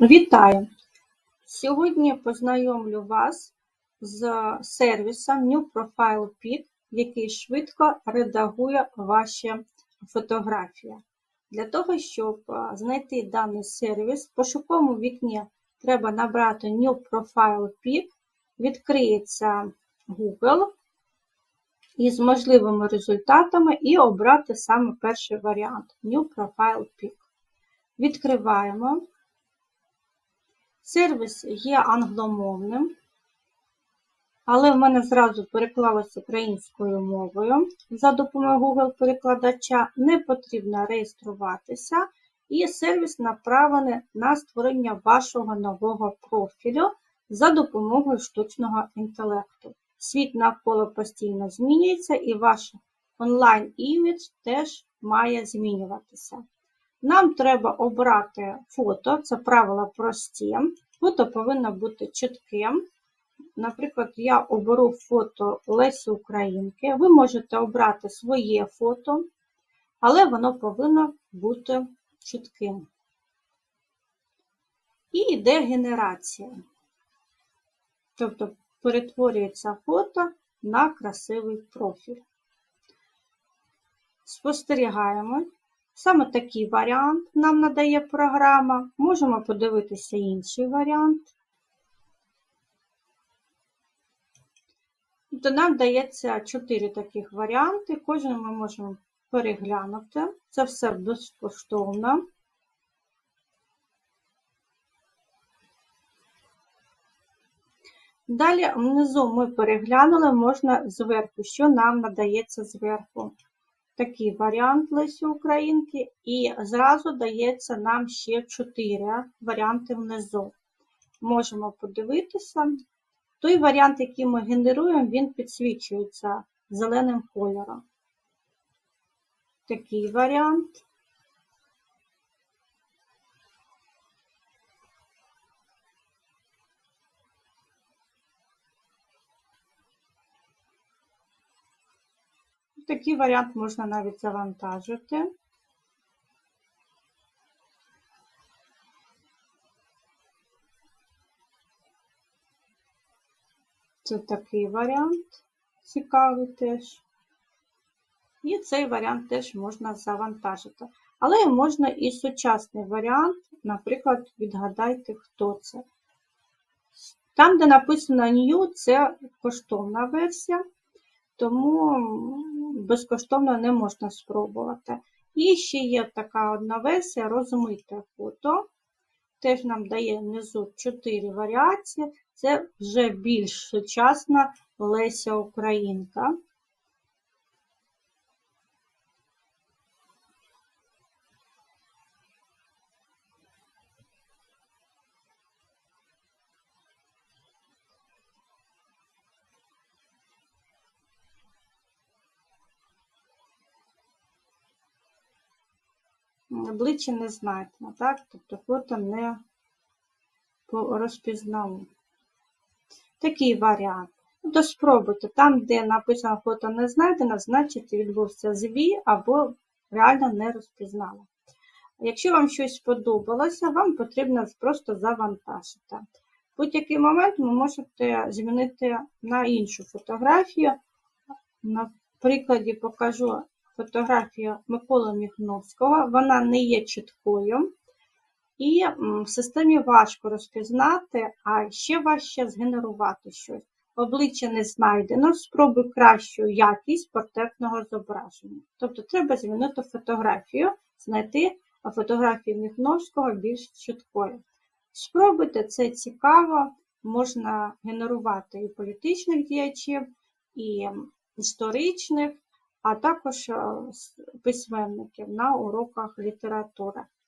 Вітаю! Сьогодні познайомлю вас з сервісом New Profile Pic, який швидко редагує ваші фотографії. Для того, щоб знайти даний сервіс, в пошуковому вікні треба набрати New Profile Pic, відкриється Google із можливими результатами і обрати саме перший варіант New Profile Pic. Відкриваємо. Сервіс є англомовним, але в мене зразу переклалося українською мовою. За допомогою Google-перекладача не потрібно реєструватися, і сервіс направлений на створення вашого нового профілю за допомогою штучного інтелекту. Світ навколо постійно змінюється, і ваш онлайн-імідж теж має змінюватися. Нам треба обрати фото, це правила прості. Фото повинно бути чітким. Наприклад, я оберу фото Лесі Українки. Ви можете обрати своє фото, але воно повинно бути чітким. І йде генерація. Тобто перетворюється фото на красивий профіль. Спостерігаємо. Саме такий варіант нам надає програма. Можемо подивитися інший варіант. То нам дається 4 таких варіанти. Кожен ми можемо переглянути. Це все безкоштовно. Далі внизу ми переглянули, можна зверху, що нам надається зверху такий варіант Лесі Українки, і зразу дається нам ще 4 варіанти внизу. Можемо подивитися. Той варіант, який ми генеруємо, він підсвічується зеленим кольором. Такий варіант. Такий варіант можна навіть завантажити. Це такий варіант цікавий теж. І цей варіант теж можна завантажити. Але можна і сучасний варіант, наприклад, відгадайте, хто це. Там, де написано New, це коштовна версія, тому безкоштовно не можна спробувати. І ще є така одна версія розмите фото. Теж нам дає внизу 4 варіації. Це вже більш сучасна Леся Українка. Обличчя не знайдено, так? Тобто фото не розпізнало. Такий варіант. Тобто спробуйте, там, де написано фото не знайдено, значить відбувся звій або реально не розпізнало. Якщо вам щось сподобалося, вам потрібно просто завантажити. В будь-який момент ви можете змінити на іншу фотографію. На прикладі покажу фотографію Миколи Міхновського, вона не є чіткою, і в системі важко розпізнати, а ще важче згенерувати щось. Обличчя не знайдено, спробуй кращу якість портретного зображення. Тобто треба змінити фотографію, знайти фотографію Міхновського більш чіткою. Спробуйте, це цікаво, можна генерувати і політичних діячів, і історичних, а також е, письменників на уроках літератури.